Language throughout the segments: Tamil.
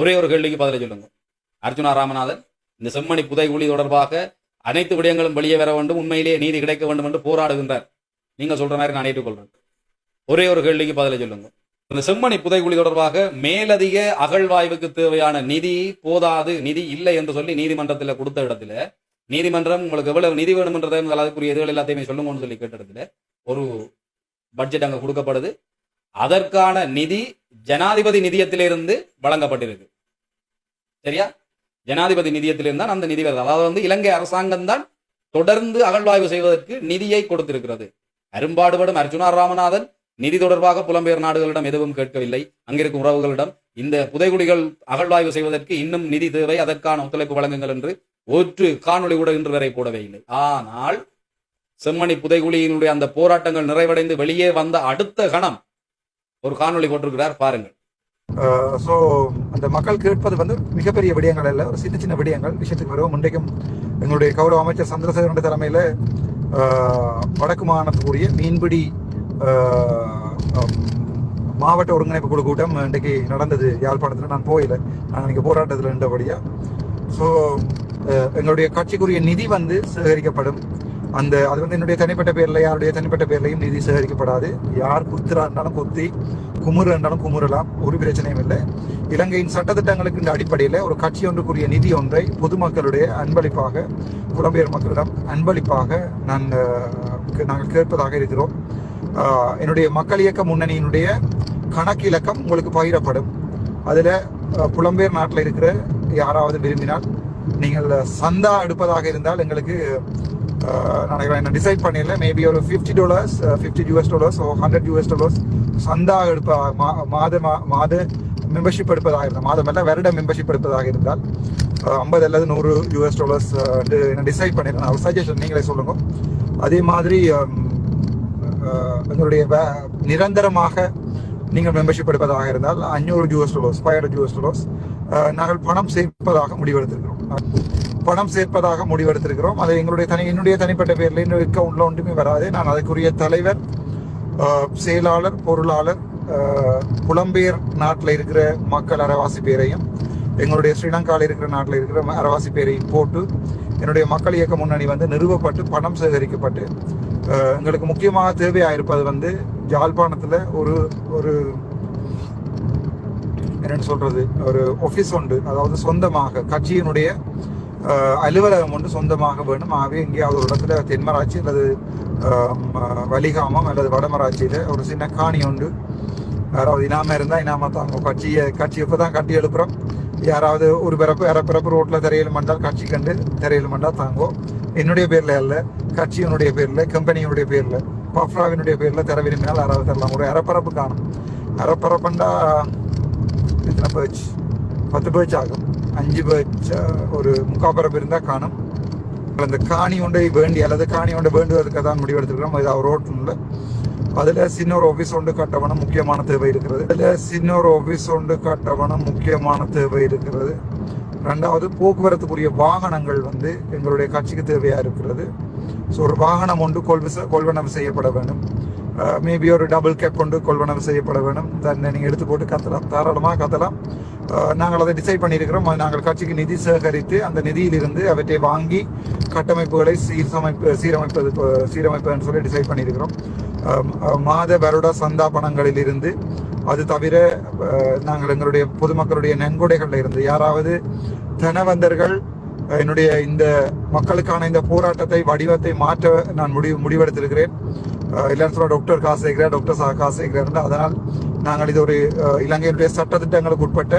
ஒரே ஒரு கேள்விக்கு பதிலை சொல்லுங்க. அர்ஜுனா ராமநாதன் இந்த செம்மணி புதைகுழி தொடர்பாக அனைத்து விடயங்களும் வெளியே வர வேண்டும் உண்மையிலேயே நீதி கிடைக்க வேண்டும் என்று போராடுகின்றார். நீங்க சொல்ற மாதிரி நான் ஏற்றுக்கொள்றேன். ஒரே ஒரு கேள்விக்கு பதிலை சொல்லுங்க. இந்த செம்மணி புதைகுழி தொடர்பாக மேலதிக அகழ்வாய்வுக்கு தேவையான நிதி போதாது நிதி இல்லை என்று சொல்லி நீதிமன்றத்தில் கொடுத்த இடத்துல நீதிமன்றம் உங்களுக்கு எவ்வளவு நிதி வேணும்ன்றதை அதுக்குரிய இதுகள் எல்லாத்தையுமே சொல்லுங்கன்னு சொல்லி கேட்ட இடத்துல ஒரு பட்ஜெட் அங்கே கொடுக்கப்படுது. அதற்கான நிதி ஜனாதிபதி நிதியத்திலிருந்து வழங்கப்பட்டிருக்கு. சரியா? ஜனாதிபதி நிதியத்திலிருந்து தான் அந்த நிதி வருது. அதாவது வந்து இலங்கை அரசாங்கம் தான் தொடர்ந்து அகழ்வாய்வு செய்வதற்கு நிதியை கொடுத்திருக்கிறது. அரும்பாடுபடும் அர்ஜுனா ராமநாதன் நிதி தொடர்பாக புலம்பெயர் நாடுகளிடம் எதுவும் கேட்கவில்லை. அங்கிருக்கும் உறவுகளிடம் இந்த புதைகுடிகள் அகழ்வாய்வு செய்வதற்கு இன்னும் நிதி தேவை. அதற்கான ஒத்துழைப்பு வழங்குங்கள் என்று ஒற்று காணொளி கூட இன்று வரை போடவே இல்லை. ஆனால் செம்மணி புதைகுழியினுடைய அந்த போராட்டங்கள் நிறைவடைந்து வெளியே வந்த அடுத்த கணம் ஒரு காணொளி போட்டிருக்கிறார் பாருங்கள். ஸோ அந்த மக்கள் கேட்பது வந்து மிகப்பெரிய விடயங்கள் அல்ல. ஒரு சின்ன சின்ன விடயங்கள் விஷயத்துக்கு வருவோம். இன்றைக்கும் எங்களுடைய கௌரவ அமைச்சர் சந்திரசேகரனுடைய தலைமையில் வடக்கு மாகாணத்துக்குரிய மீன்பிடி மாவட்ட ஒருங்கிணைப்பு குழு கூட்டம் இன்றைக்கு நடந்தது. யாழ்ப்பாணத்தில் நான் போயில நான் இங்கே போராட்டத்தில் இருந்தபடியாக ஸோ எங்களுடைய கட்சிக்குரிய நிதி வந்து சேகரிக்கப்படும். அந்த அது வந்து என்னுடைய தனிப்பட்ட பேரில் யாருடைய தனிப்பட்ட பேர்லையும் நிதி சேகரிக்கப்படாது. யார் குத்துறா இருந்தாலும் குத்தி குமுறு இருந்தாலும் குமுறலாம் ஒரு பிரச்சனையும் இல்லை. இலங்கையின் சட்டத்திட்டங்களுக்கு இந்த அடிப்படையில் ஒரு கட்சி ஒன்றுக்குரிய நிதி ஒன்றை பொதுமக்களுடைய அன்பளிப்பாக புலம்பெயர் மக்களிடம் அன்பளிப்பாக நான் நாங்கள் கேட்பதாக இருக்கிறோம். என்னுடைய மக்கள் இயக்க முன்னணியினுடைய கணக்கிலக்கம் உங்களுக்கு பகிரப்படும். அதில் புலம்பெயர் நாட்டில் இருக்கிற யாராவது விரும்பினால் நீங்கள் சந்தா எடுப்பதாக இருந்தால் எங்களுக்கு நினைக்கிறேன் நான் டிசைட் பண்ணிடல மேபி ஒரு fifty dollars fifty US dollars or hundred US dollars சந்தா எடுப்ப மா- மாத மா- மாத மெம்பர்ஷிப் எடுப்பதாக இருந்தால் மாதம் எல்லாம் வருட மெம்பர்ஷிப் எடுப்பதாக இருந்தால் ஐம்பது அல்லது நூறு யூஎஸ் டாலர்ஸ் என்ன டிசைட் பண்ணிடுறேன் அவர் சஜஷன் நீங்களே சொல்லுங்க. அதே மாதிரி எங்களுடைய வே- நிரந்தரமாக நீங்கள் மெம்பர்ஷிப் எடுப்பதாக இருந்தால் அஞ்சூறு US dollars five hundred US dollars நாங்கள் பணம் சேர்ப்பதாக முடிவெடுத்திருக்கிறோம். பணம் சேர்ப்பதாக முடிவெடுத்திருக்கிறோம். அது எங்களுடைய தனி என்னுடைய தனிப்பட்ட பேரில் இன்னும் அக்கௌண்ட்ல ஒன்றுமே வராது. நான் அதுக்குரிய தலைவர் செயலாளர் பொருளாளர் புலம்பெயர் நாட்டில் இருக்கிற மக்கள் அறவாசி பேரையும் எங்களுடைய ஸ்ரீலங்காவில் இருக்கிற நாட்டில் இருக்கிற ம- பேரையும் போட்டு என்னுடைய மக்கள் இயக்க முன்னணி வந்து நிறுவப்பட்டு பணம் சேகரிக்கப்பட்டு எங்களுக்கு முக்கியமாக தேவையாக இருப்பது வந்து ஜாழ்ப்பாணத்தில் ஒரு ஒரு என்னென்னு சொல்கிறது ஒரு ஆஃபீஸ் உண்டு. அதாவது சொந்தமாக கட்சியினுடைய அலுவலகம் ஒன்று சொந்தமாக வேண்டும் ஆகவே எங்கேயாவது ஒரு இடத்துல தென்மராட்சி அல்லது வலிகாமம் அல்லது வடமராட்சியில் ஒரு சின்ன காணி உண்டு. யாராவது இனாமல் இருந்தால் இனாமல் தான். கட்சியை கட்சி இப்போ தான் கட்டி எழுப்புறோம்? யாராவது ஒரு பிறப்பு அரை பிறப்பு ரோட்டில் திரையில் மண்டால் கட்சி கண்டு திரையில் மண்டால் தாங்கோ. என்னுடைய பேரில் அல்ல கட்சியினுடைய பேரில் கம்பெனியினுடைய பேரில் பஃப்ராவினுடைய பேரில் தர விரும்பினால் யாராவது தரலாம். ஒரு அரைப்பரப்பு காணும். அரைப்பரப்புண்டா எத்தனை பேர்ச் பத்து பேர்ச் ஆகும். அஞ்சு பேர்ச் ஒரு முக்காப்பரப்பு இருந்தால் காணும். அந்த காணி ஒன்றை வேண்டி அல்லது காணி ஒன்றை வேண்டுவதற்கு தான் முடிவெடுத்திருக்கிறோம். இது அவர் ரோட்டில் அதில் சின்ன ஒரு ஆஃபீஸ் ஒன்று கட்டவனம் முக்கியமான தேவை இருக்கிறது. அதில் சின்ன ஒரு ஆஃபீஸ் ஒன்று கட்டவனம் முக்கியமான தேவை இருக்கிறது. ரெண்டாவது போக்குவரத்துக்குரிய வாகனங்கள் வந்து எங்களுடைய கட்சிக்கு தேவையாக இருக்கிறது. ஸோ ஒரு வாகனம் ஒன்று கொள்வ கொள்வனவு செய்யப்பட வேண்டும். Uh, மேபி ஒரு டபுள் கேப் கொண்டு கொள்வனவு செய்யப்பட வேண்டும் தன்னை நீங்கள் எடுத்து போட்டு கத்தலாம் தாராளமாக கத்தலாம். நாங்கள் அதை டிசைட் பண்ணியிருக்கிறோம். நாங்கள் கட்சிக்கு நிதி சேகரித்து அந்த நிதியிலிருந்து அவற்றை வாங்கி கட்டமைப்புகளை சீர்சமைப்பு சீரமைப்பது சீரமைப்பதுன்னு சொல்லி டிசைட் பண்ணியிருக்கிறோம். Um, uh, மாத வருட சந்தா பணங்களிலிருந்து அது தவிர நாங்கள் எங்களுடைய பொதுமக்களுடைய நன்கொடைகளில் இருந்து யாராவது தனவந்தர்கள் என்னுடைய இந்த மக்களுக்கான இந்த போராட்டத்தை வடிவத்தை மாற்ற நான் முடிவு முடிவெடுத்திருக்கிறேன். எல்லாரும் சொல்ல டாக்டர் காசு சேர்க்கிறார் டாக்டர் சா காசு சேர்க்கிறார் அதனால் நாங்கள் இது ஒரு இலங்கையினுடைய சட்டத்திட்டங்களுக்கு உட்பட்ட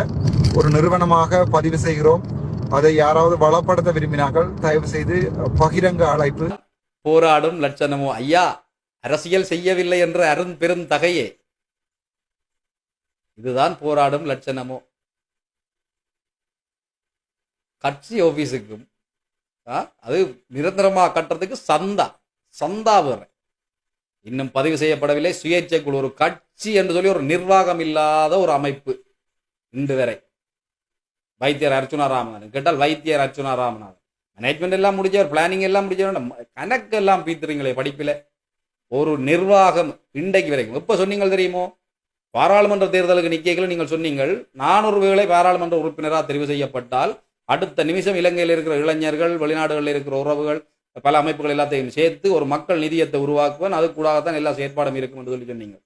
ஒரு நிறுவனமாக பதிவு செய்கிறோம். அதை யாராவது வளப்படுத்த விரும்பினார்கள் தயவு செய்து பகிரங்க அழைப்பு. போராடும் லட்சணமோ? ஐயா அரசியல் செய்யவில்லை என்ற அருண் பெரும் தகையே. இதுதான் போராடும் லட்சணமோ? கட்சி ஆபீஸுக்கும் அது நிரந்தரமாக கட்டுறதுக்கு சந்தா சந்தா வேற. இன்னும் பதிவு செய்யப்படவில்லை. சுயேட்சை குழு ஒரு கட்சி என்று சொல்லி ஒரு நிர்வாகம் இல்லாத ஒரு அமைப்பு இன்று வரை. வைத்தியர் அர்ச்சுனா ராமநாதன் கேட்டால் வைத்தியர் அர்ச்சுனா ராமநாதன் மேனேஜ்மெண்ட் எல்லாம் முடிஞ்சவர் பிளானிங் எல்லாம் முடிஞ்சவர் கணக்கு எல்லாம் பீத்துறீங்களே படிப்பில். ஒரு நிர்வாகம் இன்றைக்கு வரைக்கும். எப்போ சொன்னீங்க தெரியுமோ? பாராளுமன்ற தேர்தலுக்கு நிக்கைகளை நீங்கள் சொன்னீங்கள். நானூறு வேளை பாராளுமன்ற உறுப்பினராக தெரிவு செய்யப்பட்டால் அடுத்த நிமிஷம் இலங்கையில் இருக்கிற இளைஞர்கள் வெளிநாடுகளில் இருக்கிற உறவுகள் பல அமைப்புகள் எல்லாத்தையும் சேர்த்து ஒரு மக்கள் நிதியத்தை உருவாக்குவன் அது கூடாகத்தான் எல்லா செயற்பாடும் இருக்கும் என்று சொல்லி சொன்னீங்க.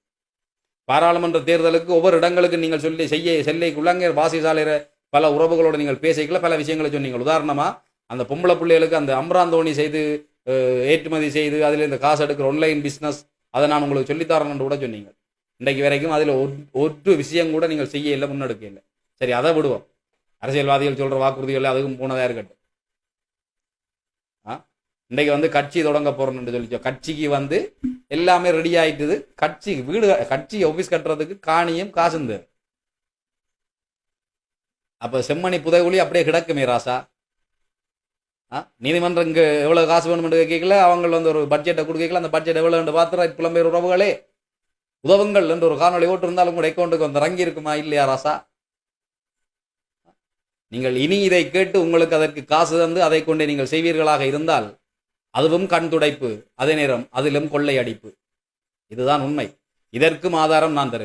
பாராளுமன்ற தேர்தலுக்கு ஒவ்வொரு இடங்களுக்கு நீங்கள் சொல்லி செய்ய செல்லைக்குள்ளாங்க வாசிசாலையிற பல உறவுகளோடு நீங்கள் பேசிக்கல பல விஷயங்களை சொன்னீங்க. உதாரணமாக அந்த பொம்பளை பிள்ளைகளுக்கு அந்த அம்ராந்தோணி செய்து ஏற்றுமதி செய்து அதில் இந்த காசு எடுக்கிற ஆன்லைன் பிஸ்னஸ் அதை நான் உங்களுக்கு சொல்லித்தரேன்னு கூட சொன்னீங்க. இன்றைக்கு வரைக்கும் அதில் ஒரு விஷயம் கூட நீங்கள் செய்ய இல்லை முன்னெடுக்க இல்லை சரி அதை விடுவோம். அரசியல்வாதிகள் சொல்கிற வாக்குறுதிகள் அதுக்கும் போனதாக இருக்கட்டும். இன்றைக்கு வந்து கட்சி தொடங்க போறோம்னு சொல்லி கட்சிக்கு வந்து எல்லாமே ரெடி ஆயிட்டுது. கட்சி வீடு கட்சி ஆஃபீஸ் கட்டுறதுக்கு காணியும் காசும் தேவை அப்ப செம்மணி புதைகுழி அப்படியே கிடக்குமே ராசா. ஆ நீதிமன்றம் இங்கே எவ்வளோ காசு வேணும்னு கேட்கல. அவங்க வந்து ஒரு பட்ஜெட்டை கொடுக்கல. அந்த பட்ஜெட் எவ்வளோன்னு பார்த்து புலம்பெயர் உறவுகளே உதவுங்கள் என்று ஒரு காணொலி ஓட்டு இருந்தாலும் கூட அக்கௌண்ட்டுக்கு வந்து இறங்கி இருக்குமா இல்லையா ராசா? நீங்கள் இனி இதை கேட்டு உங்களுக்கு அதற்கு காசு தந்து அதை கொண்டே நீங்கள் செய்வீர்களாக இருந்தால் அதுவும் கண் துடைப்பு அதே நேரம் அதிலும் கொள்ளை அடிப்பு இதுதான் உண்மை. இதற்கும் ஆதாரம் நான் தருகிறேன்.